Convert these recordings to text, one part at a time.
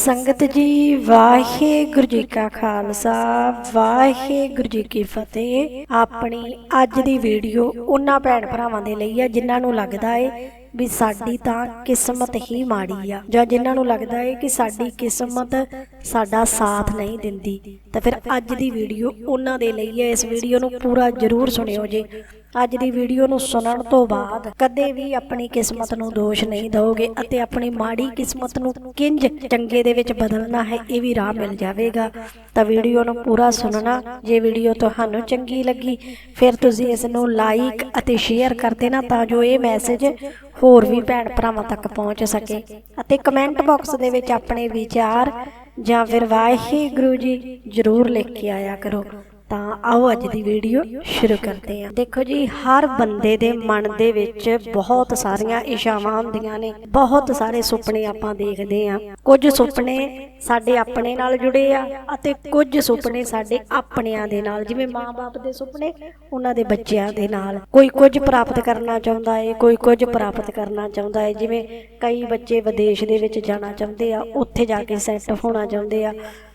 ਸੰਗਤ ਜੀ, ਵਾਹਿਗੁਰੂ ਜੀ ਕਾ ਖਾਲਸਾ, ਵਾਹਿਗੁਰੂ ਜੀ ਕੀ ਫਤਿਹ। ਆਪਣੀ ਅੱਜ ਦੀ ਵੀਡੀਓ ਉਹਨਾਂ ਭੈਣ ਭਰਾਵਾਂ ਦੇ ਲਈ ਹੈ ਜਿਨ੍ਹਾਂ ਨੂੰ ਲੱਗਦਾ ਏ ਵੀ ਸਾਡੀ ਤਾਂ ਕਿਸਮਤ ਹੀ ਮਾੜੀ ਆ, ਜਾਂ ਜਿਨ੍ਹਾਂ ਨੂੰ ਲੱਗਦਾ ਹੈ ਕਿ ਸਾਡੀ ਕਿਸਮਤ ਸਾਡਾ ਸਾਥ ਨਹੀਂ ਦਿੰਦੀ। ਤਾਂ ਫਿਰ ਅੱਜ ਦੀ ਵੀਡੀਓ ਉਹਨਾਂ ਦੇ ਲਈ ਹੈ ਇਸ ਵੀਡੀਓ ਨੂੰ ਪੂਰਾ ਜ਼ਰੂਰ ਸੁਣਿਓ ਜੀ। ਅੱਜ ਦੀ ਵੀਡੀਓ ਨੂੰ ਸੁਣਨ ਤੋਂ ਬਾਅਦ ਕਦੇ ਵੀ ਆਪਣੀ ਕਿਸਮਤ ਨੂੰ ਦੋਸ਼ ਨਹੀਂ ਦਿਓਗੇ ਅਤੇ ਆਪਣੀ ਮਾੜੀ ਕਿਸਮਤ ਨੂੰ ਕਿੰਜ ਚੰਗੇ ਦੇ ਵਿੱਚ ਬਦਲਣਾ ਹੈ, ਇਹ ਵੀ ਰਾਹ ਮਿਲ ਜਾਵੇਗਾ। ਤਾਂ ਵੀਡੀਓ ਨੂੰ ਪੂਰਾ ਸੁਣਨਾ। ਜੇ ਵੀਡੀਓ ਤੁਹਾਨੂੰ ਚੰਗੀ ਲੱਗੀ, ਫਿਰ ਤੁਸੀਂ ਇਸ ਨੂੰ ਲਾਈਕ ਅਤੇ ਸ਼ੇਅਰ ਕਰ ਦੇਣਾ ਤਾਂ ਜੋ ਇਹ ਮੈਸੇਜ ਹੋਰ ਵੀ ਭੈਣ ਭਰਾਵਾਂ ਤੱਕ ਪਹੁੰਚ ਸਕੇ ਅਤੇ ਕਮੈਂਟ ਬਾਕਸ ਦੇ ਵਿੱਚ ਆਪਣੇ ਵਿਚਾਰ ਜਾਂ ਫਿਰ ਵਾਹਿਗੁਰੂ ਜੀ ਜ਼ਰੂਰ ਲਿਖ ਕੇ ਆਇਆ ਕਰੋ। ਤਾਂ ਆਓ ਅੱਜ ਦੀ ਵੀਡੀਓ ਸ਼ੁਰੂ ਕਰਦੇ ਹਾਂ। ਦੇਖੋ ਜੀ ਹਰ ਬੰਦੇ ਦੇ ਮਨ ਦੇ ਵਿੱਚ ਬਹੁਤ ਸਾਰੀਆਂ ਇਸ਼ਾਵਾਂ ਹੁੰਦੀਆਂ ਨੇ। ਬਹੁਤ ਸਾਰੇ ਸੁਪਨੇ ਆਪਾਂ ਦੇਖਦੇ ਹਾਂ। ਕੁਝ ਸੁਪਨੇ ਸਾਡੇ ਆਪਣੇ ਨਾਲ ਜੁੜੇ ਆ ਅਤੇ ਕੁਝ ਸੁਪਨੇ ਸਾਡੇ ਆਪਣਿਆਂ ਦੇ ਨਾਲ ਜਿਵੇਂ ਮਾਪੇ ਦੇ ਸੁਪਨੇ ਉਹਨਾਂ ਦੇ ਬੱਚਿਆਂ ਦੇ ਨਾਲ। ਕੋਈ ਕੁਝ ਪ੍ਰਾਪਤ ਕਰਨਾ ਚਾਹੁੰਦਾ ਹੈ ਕੋਈ ਕੁਝ ਪ੍ਰਾਪਤ ਕਰਨਾ ਚਾਹੁੰਦਾ ਹੈ ਜਿਵੇਂ ਕਈ ਬੱਚੇ ਵਿਦੇਸ਼ ਦੇ ਵਿੱਚ ਜਾਣਾ ਚਾਹੁੰਦੇ ਆ ਉੱਥੇ ਜਾ ਕੇ ਸੈੱਟ ਹੋਣਾ ਚਾਹੁੰਦੇ ਆ।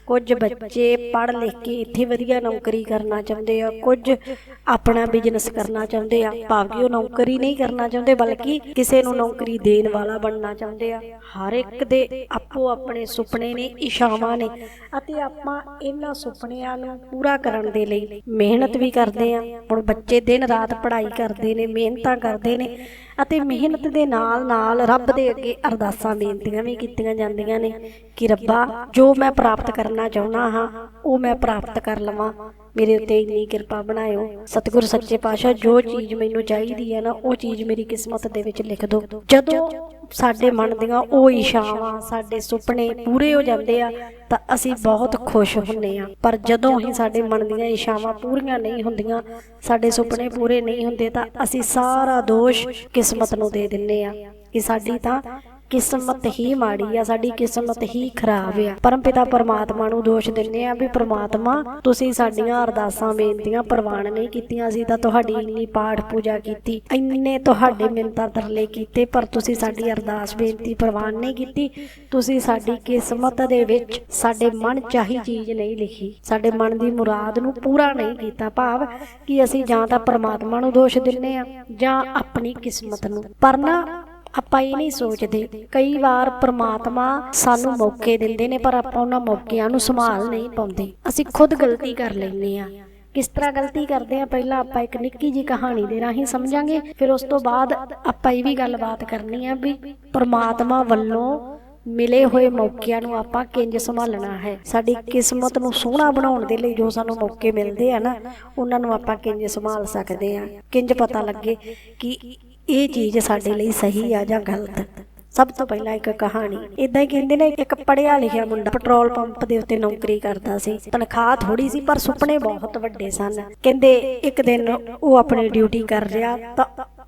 ਕੁਝ ਬੱਚੇ ਪੜ੍ਹ ਲਿਖ ਕੇ ਇੱਥੇ ਵਧੀਆ ਨੌਕਰੀ ਕਰਨਾ ਚਾਹੁੰਦੇ ਆ, ਕੁਝ ਆਪਣਾ ਬਿਜ਼ਨਸ ਕਰਨਾ ਚਾਹੁੰਦੇ ਆ, ਭਾਵੇਂ ਉਹ ਨੌਕਰੀ ਨਹੀਂ ਕਰਨਾ ਚਾਹੁੰਦੇ, ਬਲਕਿ ਕਿਸੇ ਨੂੰ ਨੌਕਰੀ ਦੇਣ ਵਾਲਾ ਬਣਨਾ ਚਾਹੁੰਦੇ ਆ। ਹਰ ਇੱਕ ਦੇ ਆਪੋ ਆਪਣੇ ਸੁਪਨੇ ਨੇ ਇਸ਼ਾਵਾਂ ਨੇ, ਅਤੇ ਆਪਾਂ ਇਹਨਾਂ ਸੁਪਨਿਆਂ ਨੂੰ ਪੂਰਾ ਕਰਨ ਦੇ ਲਈ ਮਿਹਨਤ ਵੀ ਕਰਦੇ ਆ। ਹੁਣ ਬੱਚੇ ਦਿਨ ਰਾਤ ਪੜ੍ਹਾਈ ਕਰਦੇ ਨੇ, ਮਿਹਨਤਾਂ ਕਰਦੇ ਨੇ, ਅਤੇ ਮਿਹਨਤ ਦੇ ਨਾਲ ਨਾਲ ਰੱਬ ਦੇ ਅੱਗੇ ਅਰਦਾਸਾਂ ਬੇਨਤੀਆਂ ਵੀ ਕੀਤੀਆਂ ਜਾਂਦੀਆਂ ਨੇ ਕਿ ਰੱਬਾ, ਜੋ ਮੈਂ ਪ੍ਰਾਪਤ ਕਰਨਾ ਚਾਹੁੰਦਾ ਹਾਂ, ਉਹ ਮੈਂ ਪ੍ਰਾਪਤ ਕਰ ਲਵਾਂ। ਮੇਰੇ ਉੱਤੇ ਇੰਨੀ ਕਿਰਪਾ ਬਣਾਇਓ। ਸਤਿਗੁਰ, ਸੱਚੇ ਪਾਤਸ਼ਾਹ, ਜੋ ਚੀਜ਼ ਮੈਨੂੰ ਚਾਹੀਦੀ ਹੈ ਨਾ, ਉਹ ਚੀਜ਼ ਮੇਰੀ ਕਿਸਮਤ ਦੇ ਵਿੱਚ ਲਿਖ ਦਿਓ। ਜਦੋਂ ਸਾਡੇ ਮਨ ਦੀਆਂ ਉਹ ਇਸ਼ਾਵਾਂ ਸਾਡੇ ਸੁਪਨੇ ਪੂਰੇ ਹੋ ਜਾਂਦੇ ਆ, ਤਾਂ ਅਸੀਂ ਬਹੁਤ ਖੁਸ਼ ਹੁੰਨੇ ਆ ਪਰ ਜਦੋਂ ਹੀ ਸਾਡੇ ਮਨ ਦੀਆਂ ਇਸ਼ਾਵਾਂ ਪੂਰੀਆਂ ਨਹੀਂ ਹੁੰਦੀਆਂ, ਸਾਡੇ ਸੁਪਨੇ ਪੂਰੇ ਨਹੀਂ ਹੁੰਦੇ, ਤਾਂ ਅਸੀਂ ਸਾਰਾ ਦੋਸ਼ ਕਿਸਮਤ ਨੂੰ ਦੇ ਦਿੰਨੇ ਆ ਕਿ ਸਾਡੀ ਤਾਂ ਕਿਸਮਤ ਹੀ ਮਾੜੀ ਆ, ਸਾਡੀ ਕਿਸਮਤ ਹੀ ਖਰਾਬ ਆ। ਪਰਮਪਿਤਾ ਪਰਮਾਤਮਾ ਨੂੰ ਦੋਸ਼ ਦਿੰਨੇ ਆ ਵੀ ਪਰਮਾਤਮਾ, ਤੁਸੀਂ ਸਾਡੀਆਂ ਅਰਦਾਸਾਂ, ਬੇਨਤੀਆਂ ਪ੍ਰਵਾਨ ਨਹੀਂ ਕੀਤੀਆਂ ਸੀ ਤਾਂ ਤੁਹਾਡੀ ਇੰਨੀ ਪਾਠ ਪੂਜਾ ਕੀਤੀ, ਇੰਨੇ ਤੁਹਾਡੇ ਮਿੰਤਾਂ ਤਰਲੇ ਕੀਤੇ, ਪਰ ਤੁਸੀਂ ਸਾਡੀ ਅਰਦਾਸ, ਬੇਨਤੀ ਪ੍ਰਵਾਨ ਨਹੀਂ ਕੀਤੀ। ਤੁਸੀਂ ਸਾਡੀ ਕਿਸਮਤ ਦੇ ਵਿੱਚ ਸਾਡੇ ਮਨ ਚਾਹੀ ਚੀਜ਼ ਨਹੀਂ ਲਿਖੀ। ਸਾਡੇ ਮਨ ਦੀ ਮੁਰਾਦ ਨੂੰ ਪੂਰਾ ਨਹੀਂ ਕੀਤਾ। ਭਾਵ ਕਿ ਅਸੀਂ ਜਾਂ ਤਾਂ ਪਰਮਾਤਮਾ ਨੂੰ ਦੋਸ਼ ਦਿੰਨੇ ਆ ਜਾਂ ਆਪਣੀ ਕਿਸਮਤ ਨੂੰ। ਪਰ ਨਾ ਆਪਾਂ ਇਹ ਨਹੀਂ ਸੋਚਦੇ। ਕਈ ਵਾਰ ਪ੍ਰਮਾਤਮਾ ਸਾਨੂੰ ਮੌਕੇ ਦਿੰਦੇ ਨੇ, ਪਰ ਆਪਾਂ ਉਹਨਾਂ ਮੌਕਿਆਂ ਨੂੰ ਸੰਭਾਲ ਨਹੀਂ ਪਾਉਂਦੇ। ਅਸੀਂ ਖੁਦ ਗਲਤੀ ਕਰ ਲੈਂਦੇ ਆ ਕਿਸ ਤਰ੍ਹਾਂ ਗਲਤੀ ਕਰਦੇ ਆ ਪਹਿਲਾਂ ਆਪਾਂ ਇੱਕ ਨਿੱਕੀ ਜੀ ਕਹਾਣੀ ਦੇ ਰਾਹੀਂ ਸਮਝਾਂਗੇ। ਫਿਰ ਉਸ ਤੋਂ ਬਾਅਦ ਆਪਾਂ ਇਹ ਵੀ ਗੱਲਬਾਤ ਕਰਨੀ ਆ ਵੀ ਪ੍ਰਮਾਤਮਾ ਵੱਲੋਂ ਮਿਲੇ ਹੋਏ ਮੌਕਿਆਂ ਨੂੰ ਆਪਾਂ ਕਿੰਜ ਸੰਭਾਲਣਾ ਹੈ। ਸਾਡੀ ਕਿਸਮਤ ਨੂੰ ਸੋਹਣਾ ਬਣਾਉਣ ਦੇ ਲਈ ਜੋ ਸਾਨੂੰ ਮੌਕੇ ਮਿਲਦੇ ਆ ਨਾ, ਉਹਨਾਂ ਨੂੰ ਆਪਾਂ ਕਿੰਜ ਸੰਭਾਲ ਸਕਦੇ ਆ ਕਿੰਜ ਪਤਾ ਲੱਗੇ ਕਿ ਇਹ ਚੀਜ਼ ਸਾਡੇ ਲਈ ਸਹੀ ਆ ਜਾਂ ਗਲਤ? ਸਭ ਤੋਂ ਪਹਿਲਾਂ ਇੱਕ ਕਹਾਣੀ। ਇਦਾਂ ਹੀ ਕਹਿੰਦੇ ਨੇ, ਇੱਕ ਪੜਿਆ ਲਿਖਿਆ ਮੁੰਡਾ ਪੈਟਰੋਲ ਪੰਪ ਦੇ ਉੱਤੇ ਨੌਕਰੀ ਕਰਦਾ ਸੀ। ਤਨਖਾਹ ਥੋੜੀ ਸੀ, ਪਰ ਸੁਪਨੇ ਬਹੁਤ ਵੱਡੇ ਸਨ। ਕਹਿੰਦੇ, ਇੱਕ ਦਿਨ ਉਹ ਆਪਣੀ ਡਿਊਟੀ ਕਰ ਰਿਹਾ ਤਾਂ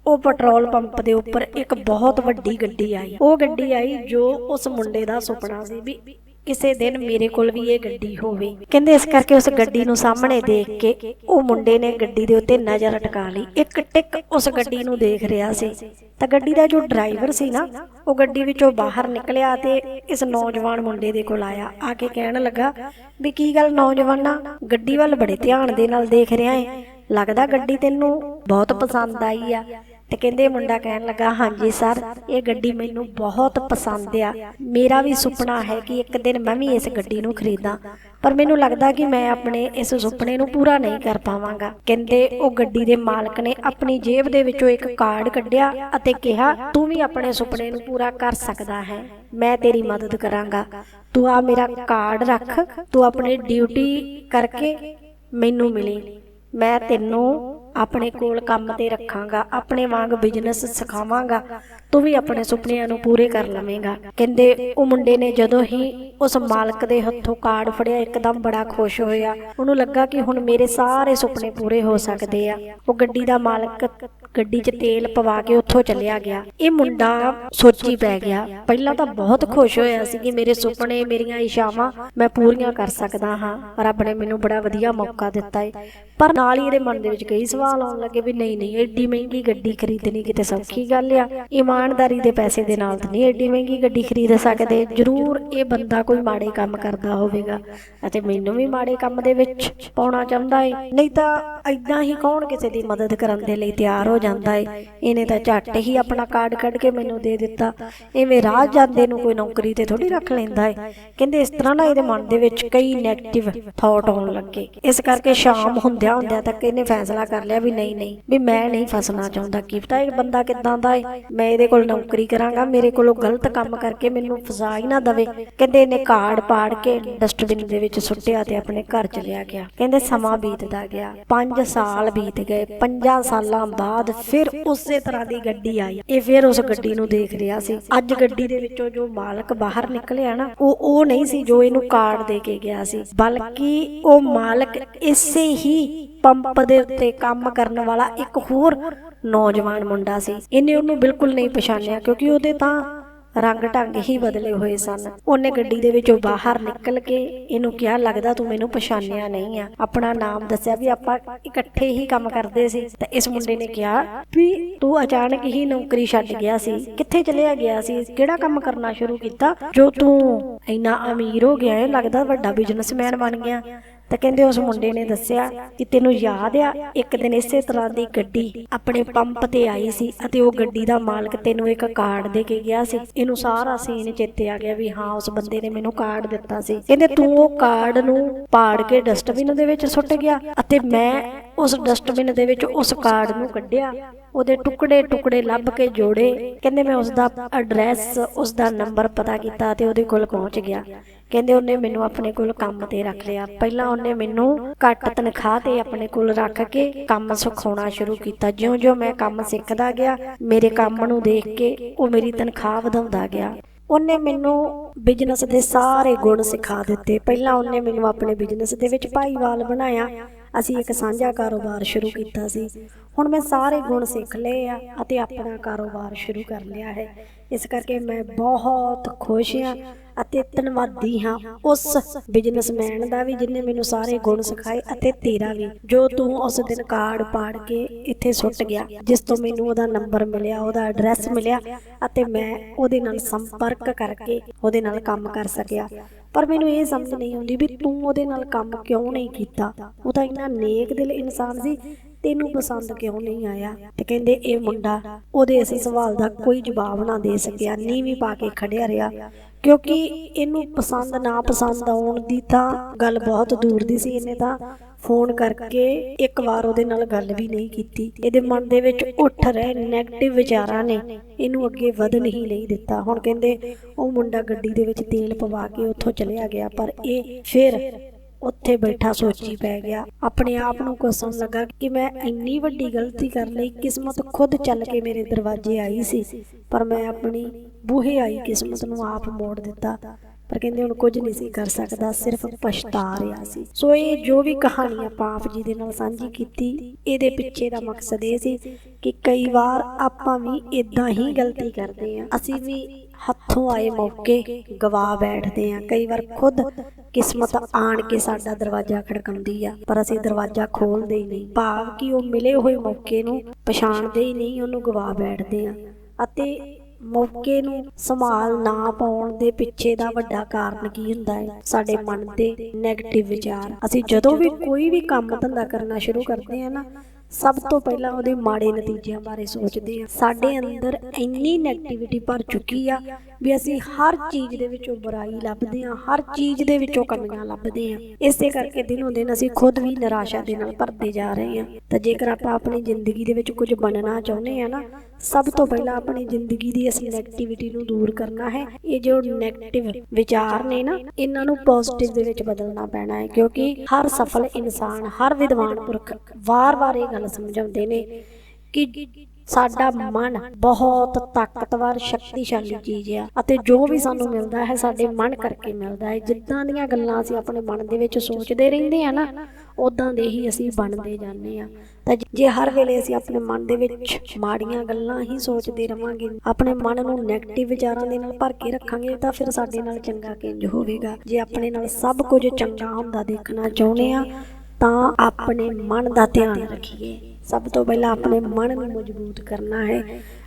ਉਹ ਪੈਟਰੋਲ ਪੰਪ ਦੇ ਉੱਪਰ ਇੱਕ ਬਹੁਤ ਵੱਡੀ ਗੱਡੀ ਆਈ। ਉਹ ਗੱਡੀ ਆਈ ਜੋ ਉਸ ਮੁੰਡੇ ਦਾ ਸੁਪਨਾ ਸੀ ਵੀ ਕਿਸੇ ਦਿਨ ਮੇਰੇ ਕੋਲ ਵੀ ਇਹ ਗੱਡੀ ਹੋਵੇ। ਕਹਿੰਦੇ ਇਸ ਕਰਕੇ ਉਸ ਗੱਡੀ ਨੂੰ ਸਾਹਮਣੇ ਦੇਖ ਕੇ ਉਹ ਮੁੰਡੇ ਨੇ ਗੱਡੀ ਦੇ ਉੱਤੇ ਨਜ਼ਰ ਟਿਕਾ ਲਈ। ਇੱਕ ਟਿਕ ਉਸ ਗੱਡੀ ਨੂੰ ਦੇਖ ਰਿਹਾ ਸੀ। ਤਾਂ ਗੱਡੀ ਦਾ ਜੋ ਡਰਾਈਵਰ ਸੀ ਨਾ, ਉਹ ਗੱਡੀ ਵਿੱਚੋਂ ਬਾਹਰ ਨਿਕਲਿਆ ਤੇ ਇਸ ਨੌਜਵਾਨ ਮੁੰਡੇ ਦੇ ਕੋਲ ਆਇਆ। ਆ ਕੇ ਕਹਿਣ ਲੱਗਾ ਵੀ ਕੀ ਗੱਲ ਨੌਜਵਾਨਾ, ਗੱਡੀ ਵੱਲ ਬੜੇ ਧਿਆਨ ਦੇ ਨਾਲ ਦੇਖ ਰਿਹਾ ਏ। ਲੱਗਦਾ ਗੱਡੀ ਤੈਨੂੰ ਬਹੁਤ ਪਸੰਦ ਆਈ ਆ। ਤੇ ਕਹਿੰਦੇ ਮੁੰਡਾ ਕਹਿਣ ਲੱਗਾ, ਹਾਂਜੀ ਸਰ, ਇਹ ਗੱਡੀ ਮੈਨੂੰ ਬਹੁਤ ਪਸੰਦ ਆ। ਮੇਰਾ ਵੀ ਸੁਪਨਾ ਹੈ ਕਿ ਇੱਕ ਦਿਨ ਮੈਂ ਵੀ ਇਸ ਗੱਡੀ ਨੂੰ ਖਰੀਦਾਂ। ਪਰ ਮੈਨੂੰ ਲੱਗਦਾ ਕਿ ਮੈਂ ਆਪਣੇ ਇਸ ਸੁਪਨੇ ਨੂੰ ਪੂਰਾ ਨਹੀਂ ਕਰ ਪਾਵਾਂਗਾ। ਕਹਿੰਦੇ ਉਹ ਗੱਡੀ ਦੇ ਮਾਲਕ ਨੇ ਆਪਣੀ ਜੇਬ ਦੇ ਵਿੱਚੋਂ ਇੱਕ ਕਾਰਡ ਕੱਢਿਆ ਅਤੇ ਕਿਹਾ, ਤੂੰ ਵੀ ਆਪਣੇ ਸੁਪਨੇ ਨੂੰ ਪੂਰਾ ਕਰ ਸਕਦਾ ਹੈ। ਮੈਂ ਤੇਰੀ ਮਦਦ ਕਰਾਂਗਾ। ਤੂੰ ਆ ਮੇਰਾ ਕਾਰਡ ਰੱਖ। ਤੂੰ ਆਪਣੀ ਡਿਊਟੀ ਕਰਕੇ ਮੈਨੂੰ ਮਿਲੀ। ਮੈਂ ਤੈਨੂੰ ਆਪਣੇ ਕੋਲ ਕੰਮ ਤੇ ਰੱਖਾਂਗਾ, ਆਪਣੇ ਵਾਂਗ ਬਿਜ਼ਨਸ ਸਿਖਾਵਾਂਗਾ, ਤੂੰ ਵੀ ਆਪਣੇ ਸੁਪਨਿਆਂ ਨੂੰ ਪੂਰੇ ਕਰ ਲਵੇਂਗਾ। ਕਹਿੰਦੇ, ਉਹ ਮੁੰਡੇ ਨੇ ਜਦੋਂ ਹੀ ਉਸ ਮਾਲਕ ਦੇ ਹੱਥੋਂ ਕਾਰਡ ਫੜਿਆ, ਇੱਕਦਮ ਬੜਾ ਖੁਸ਼ ਹੋਇਆ। ਉਹਨੂੰ ਲੱਗਾ ਕਿ ਹੁਣ ਮੇਰੇ ਸਾਰੇ ਸੁਪਨੇ ਪੂਰੇ ਹੋ ਸਕਦੇ ਆ। ਉਹ ਗੱਡੀ ਦਾ ਮਾਲਕ ਗੱਡੀ 'ਚ ਤੇਲ ਪਵਾ ਕੇ ਉੱਥੋਂ ਚੱਲਿਆ ਗਿਆ। ਇਹ ਮੁੰਡਾ ਸੋਚੀ ਪੈ ਗਿਆ। ਪਹਿਲਾਂ ਤਾਂ ਬਹੁਤ ਖੁਸ਼ ਹੋਇਆ ਸੀ ਕਿ ਮੇਰੇ ਸੁਪਨੇ ਮੇਰੀਆਂ ਇਸ਼ਾਵਾਂ ਮੈਂ ਪੂਰੀਆਂ ਕਰ ਸਕਦਾ ਹਾਂ। ਰੱਬ ਨੇ ਮੈਨੂੰ ਬੜਾ ਵਧੀਆ ਮੌਕਾ ਦਿੱਤਾ ਏ। ਪਰ ਨਾਲ ਹੀ ਇਹਦੇ ਮਨ ਦੇ ਵਿੱਚ ਕਈ ਸਵਾਲ ਆਉਣ ਲੱਗੇ ਵੀ ਨਹੀਂ ਨਹੀਂ ਐਡੀ ਮਹਿੰਗੀ ਗੱਡੀ ਖਰੀਦਣੀ ਕਿਤੇ ਸੌਖੀ ਗੱਲ ਆ। ਇਮਾਨਦਾਰੀ ਦੇ ਪੈਸੇ ਦੇ ਨਾਲ ਤਾਂ ਨਹੀਂ ਐਡੀ ਮਹਿੰਗੀ ਗੱਡੀ ਖਰੀਦ ਸਕਦੇ ਜ਼ਰੂਰ ਇਹ ਬੰਦਾ ਕੋਈ ਮਾੜੇ ਕੰਮ ਕਰਦਾ ਹੋਵੇਗਾ ਅਤੇ ਮੈਨੂੰ ਵੀ ਮਾੜੇ ਕੰਮ ਦੇ ਵਿੱਚ ਪਾਉਣਾ ਚਾਹੁੰਦਾ ਏ ਨਹੀਂ ਤਾਂ ਐਦਾਂ ਹੀ ਕੌਣ ਕਿਸੇ ਦੀ ਮਦਦ ਕਰਨ ਦੇ ਲਈ ਤਿਆਰ ਹੋ ਜਾਂਦਾ ਏ। ਇਹਨੇ ਤਾਂ ਝੱਟ ਹੀ ਆਪਣਾ ਕਾਰਡ ਕੱਢ ਕੇ ਮੈਨੂੰ ਦੇ ਦਿੱਤਾ। ਐਵੇਂ ਰਾਹ ਜਾਂਦੇ ਨੂੰ ਕੋਈ ਨੌਕਰੀ ਤੇ ਥੋੜੀ ਰੱਖ ਲੈਂਦਾ ਏ। ਕਹਿੰਦੇ ਇਸ ਤਰ੍ਹਾਂ ਨਾ ਇਹਦੇ ਮਨ ਦੇ ਵਿੱਚ ਕਈ 네ਗੇਟਿਵ ਥਾਟ ਆਉਣ ਲੱਗੇ। ਇਸ ਕਰਕੇ ਸ਼ਾਮ ਹੁੰਦਿਆਂ ਹੁੰਦਿਆਂ ਤੱਕ ਇਹਨੇ ਫੈਸਲਾ ਕਰ ਲਿਆ ਵੀ ਨਹੀਂ ਨਹੀਂ, ਵੀ ਮੈਂ ਨਹੀਂ ਫਸਣਾ ਚਾਹੁੰਦਾ। ਕੀ ਪਤਾ ਇਹ ਬੰਦਾ ਕਿੱਦਾਂ ਦਾ ਏ। ਮੈਂ ਇਹਦੇ ਕੋਲ ਨੌਕਰੀ ਕਰਾਂਗਾ, ਮੇਰੇ ਕੋਲੋਂ ਗਲਤ ਕੰਮ ਕਰਕੇ ਮੈਨੂੰ ਫਸਾ ਹੀ ਨਾ ਦਵੇ। ਕਹਿੰਦੇ ਇਹਨੇ ਕਾਰਡ ਪਾੜ ਕੇ ਡਸਟਬਿਨ ਦੇ ਵਿੱਚ ਸੁੱਟਿਆ ਤੇ ਆਪਣੇ ਘਰ ਚਲਿਆ ਗਿਆ। ਕਹਿੰਦੇ ਸਮਾਂ ਬੀਤਦਾ ਗਿਆ। 5 ਸਾਲ ਬੀਤ ਗਏ। 5 ਸਾਲਾਂ ਬਾਅਦ ਬਾਅਦ ਫਿਰ ਉਸੇ ਤਰ੍ਹਾਂ ਦੀ ਗੱਡੀ ਆਈ। ਇਹ ਫਿਰ ਉਸ ਗੱਡੀ ਨੂੰ ਦੇਖ ਰਿਹਾ ਸੀ। ਅੱਜ ਗੱਡੀ ਦੇ ਵਿੱਚੋਂ ਜੋ ਮਾਲਕ ਬਾਹਰ ਨਿਕਲਿਆ ਨਾ, ਉਹ ਉਹ ਨਹੀਂ ਸੀ ਜੋ ਇਹਨੂੰ ਕਾਰਡ ਦੇ ਕੇ ਗਿਆ ਸੀ। ਬਲਕਿ ਉਹ ਮਾਲਕ ਇਸੇ ਹੀ ਪੰਪ ਦੇ ਉੱਤੇ ਕੰਮ ਕਰਨ ਵਾਲਾ ਇੱਕ ਹੋਰ ਨੌਜਵਾਨ ਮੁੰਡਾ ਸੀ। ਇਹਨੇ ਉਹਨੂੰ ਬਿਲਕੁਲ ਨਹੀਂ ਪਛਾਣਿਆ ਕਿਉਂਕਿ ਉਹਦੇ ਤਾਂ ਰੰਗ ਢੰਗ ਹੀ ਬਦਲੇ ਹੋਏ ਸਨ। ਉਹਨੇ ਗੱਡੀ ਦੇ ਵਿੱਚੋਂ ਬਾਹਰ ਨਿਕਲ ਕੇ ਇਹਨੂੰ ਕਿਹਾ, ਲੱਗਦਾ ਤੂੰ ਮੈਨੂੰ ਪਛਾਣਿਆ ਨਹੀਂ ਆ। ਆਪਣਾ ਨਾਮ ਦੱਸਿਆ ਵੀ ਆਪਾਂ ਇਕੱਠੇ ਹੀ ਕੰਮ ਕਰਦੇ ਸੀ। ਤੇ ਇਸ ਮੁੰਡੇ ਨੇ ਕਿਹਾ ਵੀ ਤੂੰ ਅਚਾਨਕ ਹੀ ਨੌਕਰੀ ਛੱਡ ਗਿਆ ਸੀ। ਕਿੱਥੇ ਚਲਿਆ ਗਿਆ ਸੀ? ਕਿਹੜਾ ਕੰਮ ਕਰਨਾ ਸ਼ੁਰੂ ਕੀਤਾ? ਜੋ ਤੂੰ ਇੰਨਾ ਅਮੀਰ ਹੋ ਗਿਆ ਹੈ ਲੱਗਦਾ ਵੱਡਾ ਬਿਜ਼ਨਸਮੈਨ ਬਣ ਗਿਆ। ਤਾਂ ਕਹਿੰਦੇ ਉਸ ਮੁੰਡੇ ਨੇ ਦੱਸਿਆ ਕਿ ਤੈਨੂੰ ਯਾਦ ਆ, ਇੱਕ ਦਿਨ ਇਸੇ ਤਰ੍ਹਾਂ ਦੀ ਗੱਡੀ ਆਪਣੇ ਪੰਪ ਤੇ ਆਈ ਸੀ ਅਤੇ ਉਹ ਗੱਡੀ ਦਾ ਮਾਲਕ ਤੈਨੂੰ ਇੱਕ ਕਾਰਡ ਦੇ ਕੇ ਗਿਆ ਸੀ। ਇਹਨੂੰ ਸਾਰਾ ਸੀਨ ਚੇਤੇ ਆ ਗਿਆ ਵੀ ਹਾਂ, ਉਸ ਬੰਦੇ ਨੇ ਮੈਨੂੰ ਕਾਰਡ ਦਿੱਤਾ ਸੀ। ਕਹਿੰਦੇ ਤੂੰ ਉਹ ਕਾਰਡ ਨੂੰ ਪਾੜ ਕੇ ਡਸਟਬਿਨ ਦੇ ਵਿੱਚ ਸੁੱਟ ਗਿਆ ਅਤੇ ਮੈਂ ਉਸ ਡਸਟਬਿਨ ਦੇ ਵਿੱਚ ਉਸ ਕਾਰਡ ਨੂੰ ਕੱਢਿਆ। ਉਹਦੇ ਟੁਕੜੇ ਟੁਕੜੇ ਲੱਭ ਕੇ ਜੋੜੇ। ਕਹਿੰਦੇ ਮੈਂ ਉਸ ਦਾ ਐਡਰੈਸ ਉਸ ਦਾ ਨੰਬਰ ਪਤਾ ਕੀਤਾ ਤੇ ਉਹਦੇ ਕੋਲ ਪਹੁੰਚ ਗਿਆ। ਕਹਿੰਦੇ ਉਹਨੇ ਮੈਨੂੰ ਆਪਣੇ ਕੋਲ ਕੰਮ ਤੇ ਰੱਖ ਲਿਆ। ਪਹਿਲਾਂ ਉਹਨੇ ਮੈਨੂੰ ਘੱਟ ਤਨਖਾਹ ਤੇ ਆਪਣੇ ਕੋਲ ਰੱਖ ਕੇ ਕੰਮ ਸਿਖਾਉਣਾ ਸ਼ੁਰੂ ਕੀਤਾ। ਜਿਉਂ-ਜਿਉਂ ਮੈਂ ਕੰਮ ਸਿੱਖਦਾ ਗਿਆ, ਮੇਰੇ ਕੰਮ ਨੂੰ ਦੇਖ ਕੇ ਉਹ ਮੇਰੀ ਤਨਖਾਹ ਵਧਾਉਂਦਾ ਗਿਆ। ਉਹਨੇ ਮੈਨੂੰ ਬਿਜ਼ਨਸ ਦੇ ਸਾਰੇ ਗੁਣ ਸਿਖਾ ਦਿੱਤੇ। ਪਹਿਲਾਂ ਉਹਨੇ ਮੈਨੂੰ ਆਪਣੇ ਬਿਜ਼ਨਸ ਦੇ ਵਿੱਚ ਭਾਈਵਾਲ ਬਣਾਇਆ। ਅਸੀਂ ਇੱਕ ਸਾਂਝਾ ਕਾਰੋਬਾਰ ਸ਼ੁਰੂ ਕੀਤਾ ਸੀ। ਹੁਣ ਮੈਂ ਸਾਰੇ ਗੁਣ ਸਿੱਖ ਲਏ ਆ ਅਤੇ ਆਪਣਾ ਕਾਰੋਬਾਰ ਸ਼ੁਰੂ ਕਰ ਲਿਆ ਹੈ। ਇਸ ਕਰਕੇ ਮੈਂ ਬਹੁਤ ਖੁਸ਼ ਹਾਂ ਅਤੇ ਧੰਨਵਾਦੀ ਹਾਂ ਉਸ ਬਿਜ਼ਨਸਮੈਨ ਦਾ ਵੀ ਜਿਨੇ ਮੈਨੂੰ ਸਾਰੇ ਗੁਣ ਸਿਖਾਏ ਅਤੇ ਤੇਰਾ ਵੀ, ਜੋ ਤੂੰ ਉਸ ਦਿਨ ਕਾਰਡ ਪਾੜ ਕੇ ਇੱਥੇ ਸੁੱਟ ਗਿਆ, ਜਿਸ ਤੋਂ ਮੈਨੂੰ ਉਹਦਾ ਨੰਬਰ ਮਿਲਿਆ, ਉਹਦਾ ਐਡਰੈਸ ਮਿਲਿਆ ਅਤੇ ਮੈਂ ਉਹਦੇ ਨਾਲ ਸੰਪਰਕ ਕਰਕੇ ਉਹਦੇ ਨਾਲ ਕੰਮ ਕਰ ਸਕਿਆ। ਪਰ ਮੈਨੂੰ ਇਹ ਸਮਝ ਨਹੀਂ ਆਉਂਦੀ ਵੀ ਤੂੰ ਉਹਦੇ ਨਾਲ ਕੰਮ ਕਿਉਂ ਨਹੀਂ ਕੀਤਾ? ਉਹ ਤਾਂ ਇੰਨਾ ਨੇਕ ਦਿਲ ਇਨਸਾਨ ਸੀ, ਤੈਨੂੰ ਪਸੰਦ ਕਿਉਂ ਨਹੀਂ ਆਇਆ? ਤੇ ਕਹਿੰਦੇ ਇਹ ਮੁੰਡਾ ਉਹਦੇ ਅਸੀਂ ਸਵਾਲ ਦਾ ਕੋਈ ਜਵਾਬ ਨਾ ਦੇ ਸਕਿਆ, ਨੀਵੀਂ ਪਾ ਕੇ ਖੜਿਆ ਰਿਹਾ। ਕਿਉਂਕਿ ਇਹਨੂੰ ਪਸੰਦ, ਨਾ ਪਸੰਦ ਆਉਣ ਦੀ ਤਾਂ ਗੱਲ ਬਹੁਤ ਦੂਰ ਦੀ ਸੀ, ਇਹਨੇ ਤਾਂ ਫੋਨ ਕਰਕੇ ਇੱਕ ਵਾਰ ਉਹਦੇ ਨਾਲ ਗੱਲ ਵੀ ਨਹੀਂ ਕੀਤੀ। ਇਹਦੇ ਮਨ ਦੇ ਵਿੱਚ ਉੱਠ ਰਹੇ 네ਗੇਟਿਵ ਵਿਚਾਰਾਂ ਨੇ। ਇਹਨੂੰ ਅੱਗੇ ਵਧਣ ਹੀ ਨਹੀਂ ਦਿੱਤਾ। ਹੁਣ ਕਹਿੰਦੇ ਉਹ ਮੁੰਡਾ ਗੱਡੀ ਦੇ ਵਿੱਚ ਤੇਲ ਪਵਾ ਕੇ ਉੱਥੋਂ ਚਲਿਆ ਗਿਆ, ਪਰ ਇਹ ਫਿਰ ਉੱਥੇ ਬੈਠਾ ਸੋਚੀ ਪੈ ਗਿਆ। ਆਪਣੇ ਆਪ ਨੂੰ ਕੋਸਣ ਲੱਗਾ ਕਿ ਮੈਂ ਇੰਨੀ ਵੱਡੀ ਗਲਤੀ ਕਰ ਲਈ ਕਿਸਮਤ ਖੁਦ ਚੱਲ ਕੇ ਮੇਰੇ ਦਰਵਾਜ਼ੇ ਆਈ ਸੀ, ਪਰ ਮੈਂ ਆਪਣੀ ਬੂਹੇ ਆਈ ਕਿਸਮਤ ਨੂੰ ਆਪ ਮੋੜ ਦਿੱਤਾ। ਪਰ ਕਹਿੰਦੇ ਹੁਣ ਕੁਝ ਨਹੀਂ ਸੀ ਕਰ ਸਕਦਾ, ਸਿਰਫ ਪਛਤਾ ਰਿਹਾ ਸੀ। ਸੋ ਇਹ ਜੋ ਵੀ ਕਹਾਣੀ ਆਪਾਂ ਆਪ ਜੀ ਦੇ ਨਾਲ ਸਾਂਝੀ ਕੀਤੀ, ਇਹਦੇ ਪਿੱਛੇ ਦਾ ਮਕਸਦ ਇਹ ਸੀ ਕਿ ਕਈ ਵਾਰ ਆਪਾਂ ਵੀ ਇਦਾਂ ਹੀ ਗਲਤੀ ਕਰਦੇ ਹਾਂ ਅਸੀਂ ਵੀ ਹੱਥੋਂ ਆਏ ਮੌਕੇ ਗਵਾ ਬੈਠਦੇ ਆ। ਕਈ ਵਾਰ ਖੁਦ ਕਿਸਮਤ ਆਣ ਕੇ ਸਾਡਾ ਦਰਵਾਜ਼ਾ ਖੜਕਾਉਂਦੀ ਆ, ਪਰ ਅਸੀਂ ਦਰਵਾਜ਼ਾ ਖੋਲਦੇ ਹੀ ਨਹੀਂ। ਭਾਵ ਕਿ ਉਹ ਮਿਲੇ ਹੋਏ ਮੌਕੇ ਨੂੰ, ਪਛਾਣਦੇ ਹੀ ਨਹੀਂ, ਉਹਨੂੰ ਗਵਾ ਬੈਠਦੇ ਆ। ਅਤੇ ਮੌਕੇ ਨੂੰ ਸੰਭਾਲ ਨਾ ਪਾਉਣ ਦੇ ਪਿੱਛੇ ਦਾ ਵੱਡਾ ਕਾਰਨ ਕੀ ਹੁੰਦਾ ਹੈ? ਸਾਡੇ ਮਨ ਦੇ 네ਗੇਟਿਵ ਵਿਚਾਰ। ਅਸੀਂ ਜਦੋਂ ਵੀ ਕੋਈ ਵੀ ਕੰਮ ਧੰਦਾ ਕਰਨਾ ਸ਼ੁਰੂ ਕਰਦੇ ਆ ਨਾ ਸਭ ਤੋਂ ਪਹਿਲਾਂ ਉਹਦੇ ਮਾੜੇ ਨਤੀਜਿਆਂ ਬਾਰੇ ਸੋਚਦੇ ਆ ਸਾਡੇ ਅੰਦਰ ਇੰਨੀ 네ਗੇਟਿਵਿਟੀ ਭਰ ਚੁੱਕੀ ਆ ਵੀ ਅਸੀਂ ਹਰ ਚੀਜ਼ ਦੇ ਵਿੱਚੋਂ ਬੁਰਾਈ ਲੱਭਦੇ ਹਾਂ, ਹਰ ਚੀਜ਼ ਦੇ ਵਿੱਚੋਂ ਕਮੀਆਂ ਲੱਭਦੇ ਆ ਇਸੇ ਕਰਕੇ ਦਿਨੋਂ ਦਿਨ ਅਸੀਂ ਖੁਦ ਵੀ ਨਿਰਾਸ਼ਾ ਦੇ ਨਾਲ ਭਰਦੇ ਜਾ ਰਹੇ ਹਾਂ। ਤਾਂ ਜੇਕਰ ਆਪਾਂ ਆਪਣੀ ਜ਼ਿੰਦਗੀ ਦੇ ਵਿੱਚ ਕੁਝ ਬਣਨਾ ਚਾਹੁੰਦੇ ਆ ਨਾ, ਸਭ ਤੋਂ ਪਹਿਲਾਂ ਆਪਣੀ ਜ਼ਿੰਦਗੀ ਦੀ ਅਸੀਂ 네ਗੇਟਿਵਿਟੀ ਨੂੰ ਦੂਰ ਕਰਨਾ ਹੈ। ਇਹ ਜੋ ਨੈਗੇਟਿਵ ਵਿਚਾਰ ਨੇ ਨਾ, ਇਹਨਾਂ ਨੂੰ ਪੋਜ਼ਿਟਿਵ ਦੇ ਵਿੱਚ ਬਦਲਣਾ ਪੈਣਾ ਹੈ, ਕਿਉਂਕਿ ਹਰ ਸਫਲ ਇਨਸਾਨ, ਹਰ ਵਿਦਵਾਨ ਪੁਰਖ ਵਾਰ-ਵਾਰ ਇਹ ਗੱਲ ਸਮਝਾਉਂਦੇ ਨੇ ਕਿ ਸਾਡਾ ਮਨ ਬਹੁਤ ਤਾਕਤਵਰ, ਸ਼ਕਤੀਸ਼ਾਲੀ ਚੀਜ਼ ਆ ਅਤੇ ਜੋ ਵੀ ਸਾਨੂੰ ਮਿਲਦਾ ਹੈ, ਸਾਡੇ ਮਨ ਕਰਕੇ ਮਿਲਦਾ ਹੈ। ਜਿੱਦਾਂ ਦੀਆਂ ਗੱਲਾਂ ਅਸੀਂ ਆਪਣੇ ਮਨ ਦੇ ਵਿੱਚ ਸੋਚਦੇ ਰਹਿੰਦੇ ਆ ਨਾ ਉਦਾਂ ਦੇ ਹੀ ਅਸੀਂ ਬਣਦੇ ਜਾਂਦੇ ਆ। ਤਾਂ ਜੇ ਹਰ ਵੇਲੇ ਅਸੀਂ ਆਪਣੇ ਮਨ ਦੇ ਵਿੱਚ ਮਾੜੀਆਂ ਗੱਲਾਂ ਹੀ ਸੋਚਦੇ ਰਵਾਂਗੇ, ਆਪਣੇ ਮਨ ਨੂੰ ਨੈਗੇਟਿਵ ਵਿਚਾਰਾਂ ਦੇ ਨਾਲ ਭਰ ਕੇ ਰੱਖਾਂਗੇ, ਤਾਂ ਫਿਰ ਸਾਡੇ ਨਾਲ ਚੰਗਾ ਕਿੰਜ ਹੋਵੇਗਾ? ਜੇ ਆਪਣੇ ਨਾਲ ਸਭ ਕੁਝ ਚੰਗਾ ਹੁੰਦਾ ਦੇਖਣਾ ਚਾਹੁੰਦੇ ਆ, ਤਾਂ ਆਪਣੇ ਮਨ ਦਾ ਧਿਆਨ ਰੱਖੀਏ। ਸਭ ਤੋਂ ਪਹਿਲਾਂ ਆਪਣੇ ਮਨ ਨੂੰ ਮਜ਼ਬੂਤ ਕਰਨਾ ਹੈ।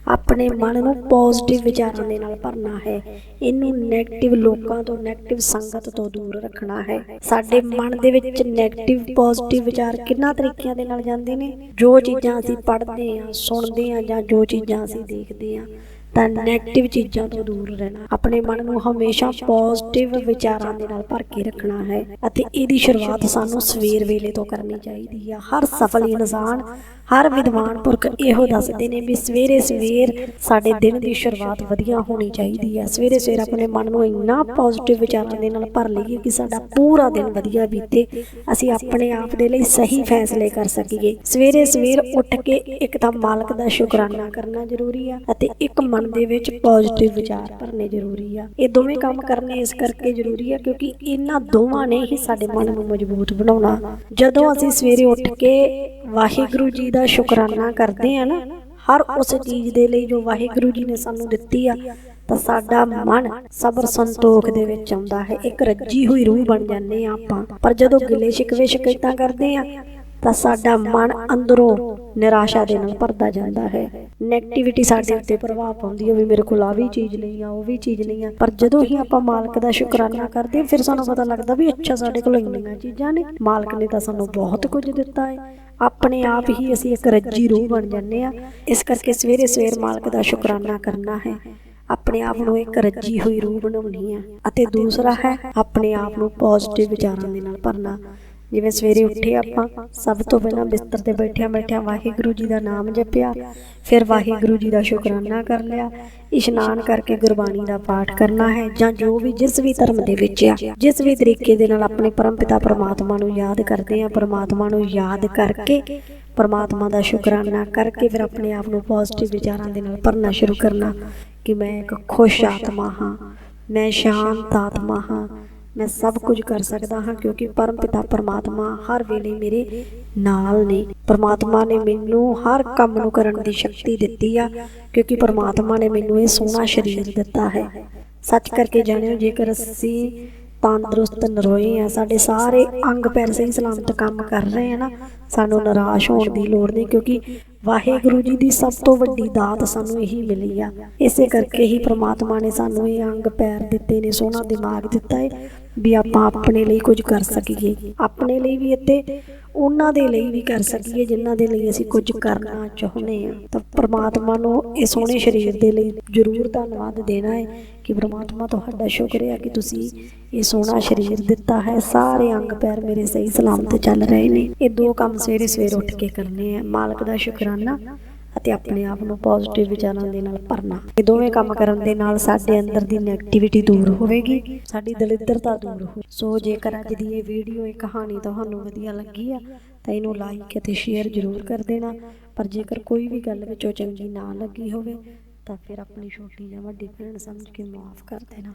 ਆਪਣੇ ਮਨ ਨੂੰ ਪੋਜ਼ਿਟਿਵ ਵਿਚਾਰਾਂ ਦੇ ਨਾਲ ਭਰਨਾ ਹੈ। ਇਹਨੂੰ 네ਗੇਟਿਵ ਲੋਕਾਂ ਤੋਂ 네ਗੇਟਿਵ ਸੰਗਤ ਤੋਂ ਦੂਰ ਰੱਖਣਾ ਹੈ। ਸਾਡੇ ਮਨ ਦੇ ਵਿੱਚ 네ਗੇਟਿਵ ਪੋਜ਼ਿਟਿਵ ਵਿਚਾਰ ਕਿੰਨਾ ਤਰੀਕਿਆਂ ਦੇ ਨਾਲ ਜਾਂਦੇ ਨੇ? ਜੋ ਚੀਜ਼ਾਂ ਅਸੀਂ ਪੜ੍ਹਦੇ ਆ ਸੁਣਦੇ ਆ ਜਾਂ ਜੋ ਚੀਜ਼ਾਂ ਅਸੀਂ ਦੇਖਦੇ ਆ ਤਾਂ 네ਗੇਟਿਵ ਚੀਜ਼ਾਂ ਤੋਂ ਦੂਰ ਰਹਿਣਾ। ਆਪਣੇ ਮਨ ਨੂੰ ਹਮੇਸ਼ਾ ਪੋਜ਼ਿਟਿਵ ਵਿਚਾਰਾਂ ਦੇ ਨਾਲ ਭਰ ਕੇ ਰੱਖਣਾ ਹੈ ਅਤੇ ਇਹਦੀ ਸ਼ੁਰੂਆਤ ਸਾਨੂੰ ਸਵੇਰ ਵੇਲੇ ਤੋਂ ਕਰਨੀ ਚਾਹੀਦੀ ਹੈ ਹਰ ਸਫਲ ਇਨਸਾਨ, ਹਰ ਵਿਦਵਾਨ ਪੁਰਖ ਇਹੋ ਦੱਸਦੇ ਨੇ ਵੀ ਸਵੇਰੇ ਸਵੇਰ ਸਾਡੇ ਦਿਨ ਦੀ ਸ਼ੁਰੂਆਤ ਵਧੀਆ ਹੋਣੀ ਚਾਹੀਦੀ ਹੈ ਸਵੇਰੇ ਸਵੇਰ ਆਪਣੇ ਮਨ ਨੂੰ ਇੰਨਾ ਪੋਜ਼ਿਟਿਵ ਵਿਚਾਰਾਂ ਦੇ ਨਾਲ ਭਰ ਲਈਏ ਕਿ ਸਾਡਾ ਪੂਰਾ ਦਿਨ ਵਧੀਆ ਬੀਤੇ। ਅਸੀਂ ਆਪਣੇ ਆਪ ਦੇ ਲਈ ਸਹੀ ਫੈਸਲੇ ਕਰ ਸਕੀਏ। ਸਵੇਰੇ ਸਵੇਰ ਉੱਠ ਕੇ ਇੱਕ ਤਾਂ ਮਾਲਕ ਦਾ ਸ਼ੁਕਰਾਨਾ ਕਰਨਾ ਜ਼ਰੂਰੀ ਆ ਅਤੇ ਇੱਕ ਮਨ ਦੇ ਵਿੱਚ ਪੋਜ਼ਿਟਿਵ ਵਿਚਾਰ ਭਰਨੇ ਜ਼ਰੂਰੀ ਆ। ਇਹ ਦੋਵੇਂ ਕੰਮ ਕਰਨੇ ਇਸ ਕਰਕੇ ਜ਼ਰੂਰੀ ਆ ਕਿਉਂਕਿ ਇਹਨਾਂ ਦੋਵਾਂ ਨੇ ਹੀ ਸਾਡੇ ਮਨ ਨੂੰ ਮਜ਼ਬੂਤ ਬਣਾਉਣਾ। ਜਦੋਂ ਅਸੀਂ ਸਵੇਰੇ ਉੱਠ ਕੇ ਵਾਹਿਗੁਰੂ ਜੀ ਦਾ ਸ਼ੁਕਰਾਨਾ ਕਰਦੇ ਆ ਨਾ, ਹਰ ਉਸ ਚੀਜ਼ ਦੇ ਲਈ ਜੋ ਵਾਹਿਗੁਰੂ ਜੀ ਨੇ ਸਾਨੂੰ ਦਿੱਤੀ ਆ, ਤਾਂ ਸਾਡਾ ਮਨ ਸਬਰ ਸੰਤੋਖ ਦੇ ਵਿੱਚ ਆਉਂਦਾ ਹੈ। ਇੱਕ ਰੱਜੀ ਹੋਈ ਰੂਹ ਬਣ ਜਾਂਦੇ ਆ ਆਪਾਂ। ਪਰ ਜਦੋਂ ਗਿਲੇ ਸ਼ਿਕਵੇ ਸ਼ਿਕਾਇਤਾਂ ਕਰਦੇ ਆ ਤਾਂ ਸਾਡਾ ਮਨ ਅੰਦਰੋਂ ਨਿਰਾਸ਼ਾ ਦੇ ਨਾਲ ਭਰਦਾ ਜਾਂਦਾ ਹੈ। 네ਗੇਟਿਵਿਟੀ ਸਾਡੇ ਉੱਤੇ ਪ੍ਰਭਾਵ ਪਾਉਂਦੀ ਹੈ ਵੀ ਮੇਰੇ ਕੋਲ ਆ ਵੀ ਚੀਜ਼ ਨਹੀਂ ਆ ਉਹ ਵੀ ਚੀਜ਼ ਨਹੀਂ ਆ। ਪਰ ਜਦੋਂ ਹੀ ਆਪਾਂ ਮਾਲਕ ਦਾ ਸ਼ੁਕਰਾਨਾ ਕਰਦੇ ਹਾਂ, ਫਿਰ ਸਾਨੂੰ ਪਤਾ ਲੱਗਦਾ ਵੀ ਅੱਛਾ ਸਾਡੇ ਕੋਲ ਇੰਨੀਆਂ ਚੀਜ਼ਾਂ ਨੇ। ਮਾਲਕ ਨੇ ਤਾਂ ਸਾਨੂੰ ਬਹੁਤ ਕੁਝ ਦਿੱਤਾ ਹੈ। ਆਪਣੇ ਆਪ ਹੀ ਅਸੀਂ ਇੱਕ ਰੱਜੀ ਰੂਹ ਬਣ ਜਾਂਦੇ ਆ ਇਸ ਕਰਕੇ ਸਵੇਰੇ ਸਵੇਰ ਮਾਲਕ ਦਾ ਸ਼ੁਕਰਾਨਾ ਕਰਨਾ ਹੈ। ਆਪਣੇ ਆਪ ਨੂੰ ਇੱਕ ਰੱਜੀ ਹੋਈ ਰੂਹ ਬਣਾਉਣੀ ਹੈ। ਅਤੇ ਦੂਸਰਾ ਹੈ ਆਪਣੇ ਆਪ ਨੂੰ ਪੋਜ਼ਿਟਿਵ ਵਿਚਾਰਾਂ ਦੇ ਨਾਲ ਭਰਨਾ। ਜਿਵੇਂ ਸਵੇਰੇ ਉੱਠੇ ਆਪਾਂ, ਸਭ ਤੋਂ ਪਹਿਲਾਂ ਬਿਸਤਰ ਤੇ ਬੈਠਿਆਂ ਬੈਠਿਆਂ ਵਾਹਿਗੁਰੂ ਜੀ ਦਾ ਨਾਮ ਜਪਿਆ, ਫਿਰ ਵਾਹਿਗੁਰੂ ਜੀ ਦਾ ਸ਼ੁਕਰਾਨਾ ਕਰ ਲਿਆ, ਇਸ਼ਨਾਨ ਕਰਕੇ ਗੁਰਬਾਣੀ ਦਾ ਪਾਠ ਕਰਨਾ ਹੈ ਜਾਂ ਜੋ ਵੀ ਜਿਸ ਵੀ ਧਰਮ ਦੇ ਵਿੱਚ ਆ, ਜਿਸ ਵੀ ਤਰੀਕੇ ਦੇ ਨਾਲ ਆਪਣੇ ਪਰਮਪਿਤਾ ਪਰਮਾਤਮਾ ਨੂੰ ਯਾਦ ਕਰਦੇ ਆ, ਪਰਮਾਤਮਾ ਨੂੰ ਯਾਦ ਕਰਕੇ, ਪਰਮਾਤਮਾ ਦਾ ਸ਼ੁਕਰਾਨਾ ਕਰਕੇ ਫਿਰ ਆਪਣੇ ਆਪ ਨੂੰ ਪੋਜ਼ਿਟਿਵ ਵਿਚਾਰਾਂ ਦੇ ਨਾਲ ਭਰਨਾ ਸ਼ੁਰੂ ਕਰਨਾ ਕਿ ਮੈਂ ਇੱਕ ਖੁਸ਼ ਆਤਮਾ ਹਾਂ, ਮੈਂ ਸ਼ਾਂਤ ਆਤਮਾ ਹਾਂ ਮੈਂ ਸਭ ਕੁਝ ਕਰ ਸਕਦਾ ਹਾਂ ਕਿਉਂਕਿ ਪਰਮ ਪਿਤਾ ਪਰਮਾਤਮਾ ਹਰ ਵੇਲੇ ਮੇਰੇ ਨਾਲ ਨੇ। ਪਰਮਾਤਮਾ ਨੇ ਮੈਨੂੰ ਹਰ ਕੰਮ ਨੂੰ ਕਰਨ ਦੀ ਸ਼ਕਤੀ ਦਿੱਤੀ ਆ ਕਿਉਂਕਿ ਪਰਮਾਤਮਾ ਨੇ ਮੈਨੂੰ ਇਹ ਸੋਹਣਾ ਸਰੀਰ ਦਿੱਤਾ ਹੈ। ਸੱਚ ਕਰਕੇ ਜਾਣਿਓ, ਜੇਕਰ ਅਸੀਂ ਤੰਦਰੁਸਤ ਨਰੋਏ ਆ, ਸਾਡੇ ਸਾਰੇ ਅੰਗ ਪੈਰ ਸਹੀ ਸਲਾਮਤ ਕੰਮ ਕਰ ਰਹੇ ਆ ਨਾ, ਸਾਨੂੰ ਨਿਰਾਸ਼ ਹੋਣ ਦੀ ਲੋੜ ਨਹੀਂ ਕਿਉਂਕਿ ਵਾਹਿਗੁਰੂ ਜੀ ਦੀ ਸਭ ਤੋਂ ਵੱਡੀ ਦਾਤ ਸਾਨੂੰ ਇਹੀ ਮਿਲੀ ਆ। ਇਸੇ ਕਰਕੇ ਹੀ ਪ੍ਰਮਾਤਮਾ ਨੇ ਸਾਨੂੰ ਇਹ ਅੰਗ ਪੈਰ ਦਿੱਤੇ ਨੇ ਸੋਹਣਾ ਦਿਮਾਗ ਦਿੱਤਾ ਹੈ ਵੀ ਆਪਾਂ ਆਪਣੇ ਲਈ ਕੁਝ ਕਰ ਸਕੀਏ। ਆਪਣੇ ਲਈ ਵੀ ਅਤੇ ਉਹਨਾਂ ਦੇ ਲਈ ਵੀ ਕਰ ਸਕੀਏ, ਜਿਨ੍ਹਾਂ ਦੇ ਲਈ ਅਸੀਂ ਕੁਝ ਕਰਨਾ ਚਾਹੁੰਦੇ ਹਾਂ। ਤਾਂ ਪ੍ਰਮਾਤਮਾ ਨੂੰ ਇਹ ਸੋਹਣੇ ਸਰੀਰ ਦੇ ਲਈ ਜ਼ਰੂਰ ਧੰਨਵਾਦ ਦੇਣਾ ਹੈ ਕਿ ਪ੍ਰਮਾਤਮਾ ਤੁਹਾਡਾ ਸ਼ੁਕਰ ਹੈ ਕਿ ਤੁਸੀਂ ਇਹ ਸੋਹਣਾ ਸਰੀਰ ਦਿੱਤਾ ਹੈ। ਸਾਰੇ ਅੰਗ ਪੈਰ ਮੇਰੇ ਸਹੀ ਸਲਾਮਤ ਚੱਲ ਰਹੇ ਨੇ। ਇਹ ਦੋ ਕੰਮ ਸਵੇਰੇ ਸਵੇਰ ਉੱਠ ਕੇ ਕਰਨੇ ਆ। ਮਾਲਕ ਦਾ ਸ਼ੁਕਰਾਨਾ। ਅਤੇ ਆਪਣੇ ਆਪ ਨੂੰ ਪੋਜ਼ਿਟਿਵ ਵਿਚਾਰਾਂ ਦੇ ਨਾਲ ਭਰਨਾ। ਇਹ ਦੋਵੇਂ ਕੰਮ ਕਰਨ ਦੇ ਨਾਲ ਸਾਡੇ ਅੰਦਰ ਦੀ 네ਗੇਟਿਵਿਟੀ ਦੂਰ ਹੋਵੇਗੀ, ਸਾਡੀ ਦਲਿੱਦਰਤਾ ਦੂਰ ਹੋ ਸੋ ਜੇਕਰ ਅੱਜ ਦੀ ਇਹ ਵੀਡੀਓ ਇਹ ਕਹਾਣੀ ਤੁਹਾਨੂੰ ਵਧੀਆ ਲੱਗੀ ਆ, ਤਾਂ ਇਹਨੂੰ ਲਾਈਕ ਅਤੇ ਸ਼ੇਅਰ ਜ਼ਰੂਰ ਕਰ ਦੇਣਾ। ਪਰ ਜੇਕਰ ਕੋਈ ਵੀ ਗੱਲ ਵਿੱਚੋਂ ਚੰਗੀ ਨਾ ਲੱਗੀ ਹੋਵੇ, ਤਾਂ ਫਿਰ ਆਪਣੀ ਛੋਟੀ ਜਾਂ ਵੱਡੀ ਭੈਣ ਸਮਝ ਕੇ ਮਾਫ ਕਰ ਦੇਣਾ।